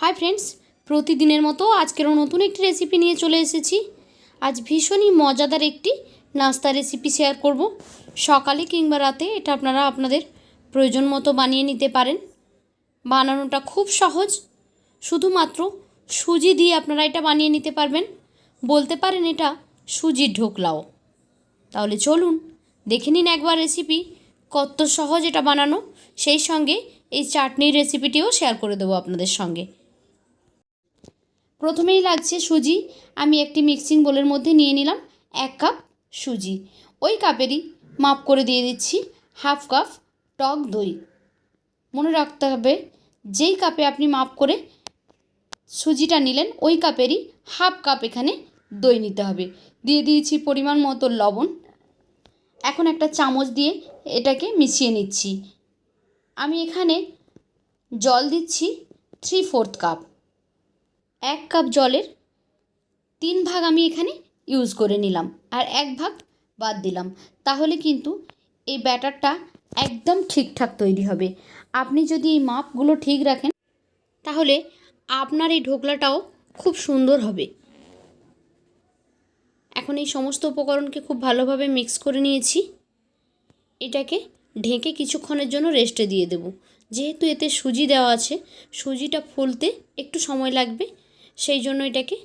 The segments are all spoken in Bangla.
হাই ফ্রেন্ডস প্রতিদিনের মতো আজকেরও নতুন একটি রেসিপি নিয়ে চলে এসেছি। আজ ভীষণই মজাদার একটি নাস্তা রেসিপি শেয়ার করব। সকালে কিংবা রাতে এটা আপনারা আপনাদের প্রয়োজন মতো বানিয়ে নিতে পারেন। বানানোটা খুব সহজ। শুধুমাত্র সুজি দিয়ে আপনারা এটা বানিয়ে নিতে পারবেন। বলতে পারেন এটা সুজির ঢোকলাও। তাহলে চলুন, দেখে নিন একবার রেসিপি কত সহজ এটা বানানো। সেই সঙ্গে এই চাটনির রেসিপিটিও শেয়ার করে দেবো আপনাদের সঙ্গে। প্রথমেই লাগছে সুজি। আমি একটি মিক্সিং বোলের মধ্যে নিয়ে নিলাম এক কাপ সুজি। ওই কাপেরই মাপ করে দিয়ে দিচ্ছি হাফ কাপ টক দই। মনে রাখতে হবে, যেই কাপে আপনি মাপ করে সুজিটা নিলেন, ওই কাপেরই হাফ কাপ এখানে দই নিতে হবে। দিয়ে দিয়েছি পরিমাণ মতো লবণ। এখন একটা চামচ দিয়ে এটাকে মিশিয়ে নিচ্ছি। আমি এখানে জল দিচ্ছি থ্রি ফোর্থ কাপ এক কাপ জলের তিন ভাগ আমি এখানে ইউজ করে নিলাম আর এক ভাগ বাদ দিলাম। তাহলে কিন্তু এই ব্যাটারটা একদম ঠিকঠাক তৈরি হবে। আপনি যদি এই মাপগুলো ঠিক রাখেন, তাহলে আপনার এই ঢোকলাটাও খুব সুন্দর হবে। এখন এই সমস্ত উপকরণকে খুব ভালোভাবে মিক্স করে নিয়েছি। এটাকে ঢেকে কিছুক্ষণের জন্য রেস্টে দিয়ে দেব। যেহেতু এতে সুজি দেওয়া আছে, সুজিটা ফুলতে একটু সময় লাগবে। সেই জন্য এটাকে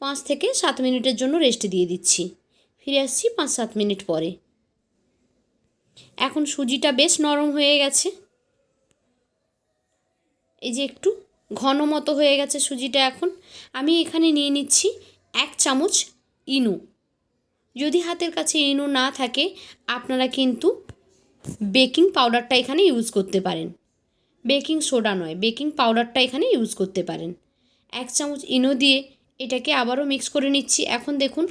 পাঁচ থেকে সাত মিনিটের জন্য রেস্ট দিয়ে দিচ্ছি। ফিরে আসছি পাঁচ সাত মিনিট পরে। এখন সুজিটা বেশ নরম হয়ে গেছে। এই যে একটু ঘন মতো হয়ে গেছে সুজিটা এখন। আমি এখানে নিয়ে নিচ্ছি এক চামচ ইনু। যদি হাতের কাছে ইনু না থাকে, আপনারা কিন্তু বেকিং পাউডারটা এখানে ইউজ করতে পারেন। বেকিং সোডা নয়, বেকিং পাউডারটা এখানে ইউজ করতে পারেন। এক চামচ ইনো দিয়ে এটাকে আবারও মিক্স করে নিচ্ছি। এখন দেখুন,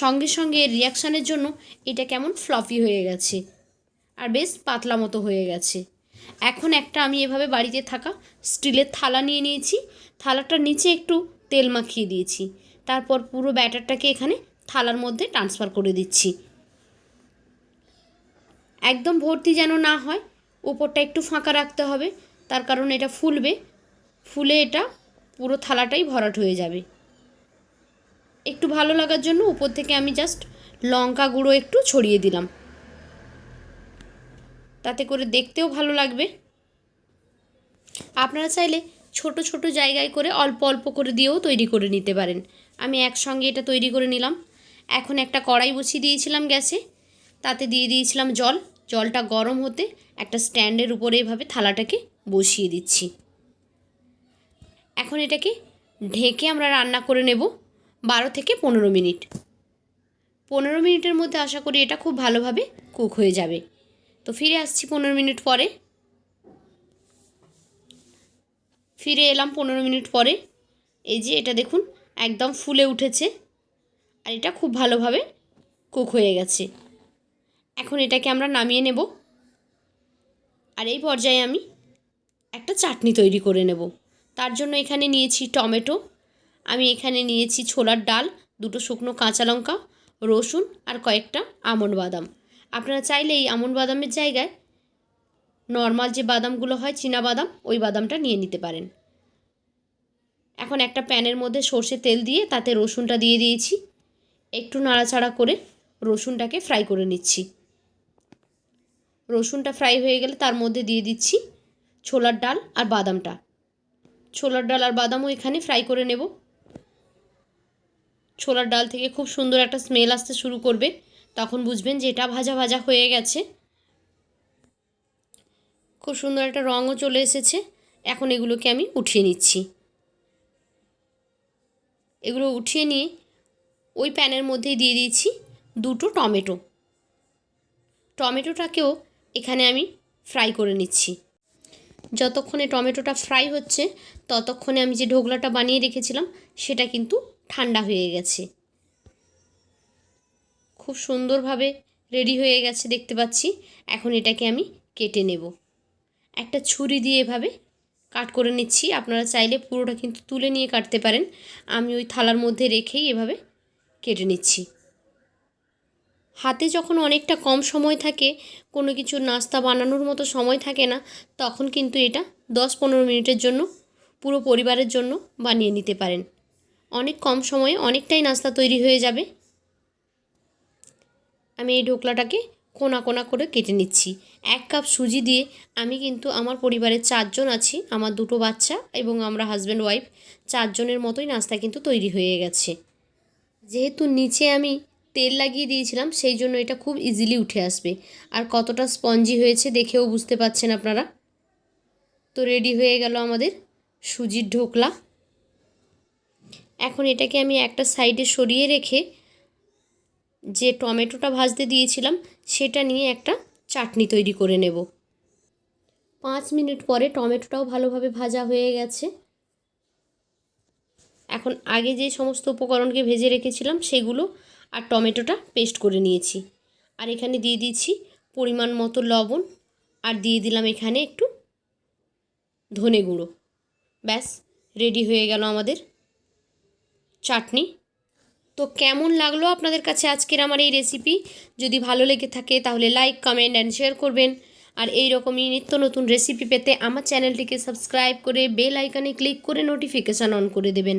সঙ্গে সঙ্গে রিয়াকশানের জন্য এটা কেমন ফ্লফি হয়ে গেছে আর বেশ পাতলা মতো হয়ে গেছে। এখন একটা আমি এভাবে বাড়িতে থাকা স্টিলের থালা নিয়ে নিয়েছি। থালাটার নিচে একটু তেল মাখিয়ে দিয়েছি। তারপর পুরো ব্যাটারটাকে এখানে থালার মধ্যে ট্রান্সফার করে দিচ্ছি। একদম ভর্তি যেন না হয় উপরটা একটু ফাঁকা রাখতে হবে, তার কারণ এটা ফুলবে। ফুলে এটা পুরো থালাটাই ভরাট হয়ে যাবে। একটু ভালো লাগার জন্য উপর থেকে আমি জাস্ট লঙ্কা গুঁড়ো একটু ছড়িয়ে দিলাম। তাতে করে দেখতেও ভালো লাগবে। আপনারা চাইলে ছোট ছোট জায়গায় করে অল্প অল্প করে দিয়েও তৈরি করে নিতে পারেন। আমি একসঙ্গে এটা তৈরি করে নিলাম। এখন একটা কড়াই বসিয়ে দিয়েছিলাম গ্যাসে। তাতে দিয়ে দিয়েছিলাম জল। জলটা গরম হতে একটা স্ট্যান্ডের উপরে এভাবে থালাটাকে বসিয়ে দিচ্ছি। এখন এটাকে ঢেকে আমরা রান্না করে নেব বারো থেকে পনেরো মিনিট। পনেরো মিনিটের মধ্যে আশা করি এটা খুব ভালোভাবে কুক হয়ে যাবে। তো ফিরে আসছি পনেরো মিনিট পরে। ফিরে এলাম পনেরো মিনিট পরে। এই যে এটা দেখুন, একদম ফুলে উঠেছে আর এটা খুব ভালোভাবে কুক হয়ে গেছে। এখন এটাকে আমরা নামিয়ে নেব। আর এই পর্যায়ে আমি একটা চাটনি তৈরি করে নেব। তার জন্য এখানে নিয়েছি টমেটো। আমি এখানে নিয়েছি ছোলার ডাল, দুটো শুকনো কাঁচা লঙ্কা, রসুন আর কয়েকটা আমন্ড বাদাম। আপনারা চাইলে এই আমন্ড বাদামের জায়গায় নর্মাল যে বাদামগুলো হয়, চীনা বাদাম, ওই বাদামটা নিয়ে নিতে পারেন। এখন একটা প্যানের মধ্যে সর্ষে তেল দিয়ে তাতে রসুনটা দিয়ে দিয়েছি। একটু নাড়াচাড়া করে রসুনটাকে ফ্রাই করে নিচ্ছি। রসুনটা ফ্রাই হয়ে গেলে তার মধ্যে দিয়ে দিচ্ছি ছোলার ডাল আর বাদামটা। ছোলার ডাল আর বাদামও এখানে ফ্রাই করে নেব। ছোলার ডাল থেকে খুব সুন্দর একটা স্মেল আসতে শুরু করবে। তখন বুঝবেন যে এটা ভাজা ভাজা হয়ে গেছে। খুব সুন্দর একটা রঙও চলে এসেছে। এখন এগুলোকে আমি উঠিয়ে নিচ্ছি। এগুলো উঠিয়ে নিয়ে ওই প্যানের মধ্যেই দিয়ে দিয়েছি দুটো টমেটো। টমেটোটাকেও এখানে আমি ফ্রাই করে নিচ্ছি। যতক্ষণে টমেটোটা ফ্রাই হচ্ছে, ততক্ষণে আমি যে ঢোকলাটা বানিয়ে রেখেছিলাম, সেটা কিন্তু ঠান্ডা হয়ে গেছে। খুব সুন্দরভাবে রেডি হয়ে গেছে দেখতে পাচ্ছি। এখন এটাকে আমি কেটে নেব। একটা ছুরি দিয়ে এভাবে কাট করে নিচ্ছি। আপনারা চাইলে পুরোটা কিন্তু তুলে নিয়ে কাটতে পারেন। আমি ওই থালার মধ্যে রেখেই এভাবে কেটে নিচ্ছি। হাতে যখন অনেকটা কম সময় থাকে, কোনো কিছু নাস্তা বানানোর মতো সময় থাকে না, তখন কিন্তু এটা দশ পনেরো মিনিটের জন্য পুরো পরিবারের জন্য বানিয়ে নিতে পারেন। অনেক কম সময়ে অনেকটাই নাস্তা তৈরি হয়ে যাবে। আমি এই ঢোকলাটাকে কোনা কোনা করে কেটে নিচ্ছি। এক কাপ সুজি দিয়ে আমি কিন্তু আমার পরিবারের চারজন আছি, আমার দুটো বাচ্চা এবং আমরা হাজব্যান্ড ওয়াইফ চারজনের মতোই নাস্তা কিন্তু তৈরি হয়ে গেছে। যেহেতু নিচে আমি তেল লাগিয়ে দিয়েছিলাম, সেই জন্য এটা খুব ইজিলি উঠে আসবে। আর কতটা স্পঞ্জি হয়েছে দেখেও বুঝতে পাচ্ছেন আপনারা? তো রেডি হয়ে গেল আমাদের সুজির ঢোকলা। এখন এটাকে আমি একটা সাইডে সরিয়ে রেখে যে টমেটোটা ভাজতে দিয়েছিলাম, সেটা নিয়ে একটা চাটনি তৈরি করে নেব। পাঁচ মিনিট পরে টমেটোটাও ভালোভাবে ভাজা হয়ে গেছে। এখন আগে যে সমস্ত উপকরণকে ভেজে রেখেছিলাম, সেগুলো আর টমেটোটা পেস্ট করে নিয়েছি। আর এখানে দিয়ে দিচ্ছি পরিমাণ মতো লবণ আর দিয়ে দিলাম এখানে একটু ধনে গুঁড়ো। ব্যাস, রেডি হয়ে গেল আমাদের চাটনি। তো কেমন লাগল আপনাদের কাছে আজকের আমার এই রেসিপি? যদি ভালো লেগে থাকে তাহলে লাইক, কমেন্ট অ্যান্ড শেয়ার করবেন। আর এই রকমই নিত্য নতুন রেসিপি পেতে আমার চ্যানেলটিকে সাবস্ক্রাইব করে বেল আইকনে ক্লিক করে নোটিফিকেশান অন করে দেবেন।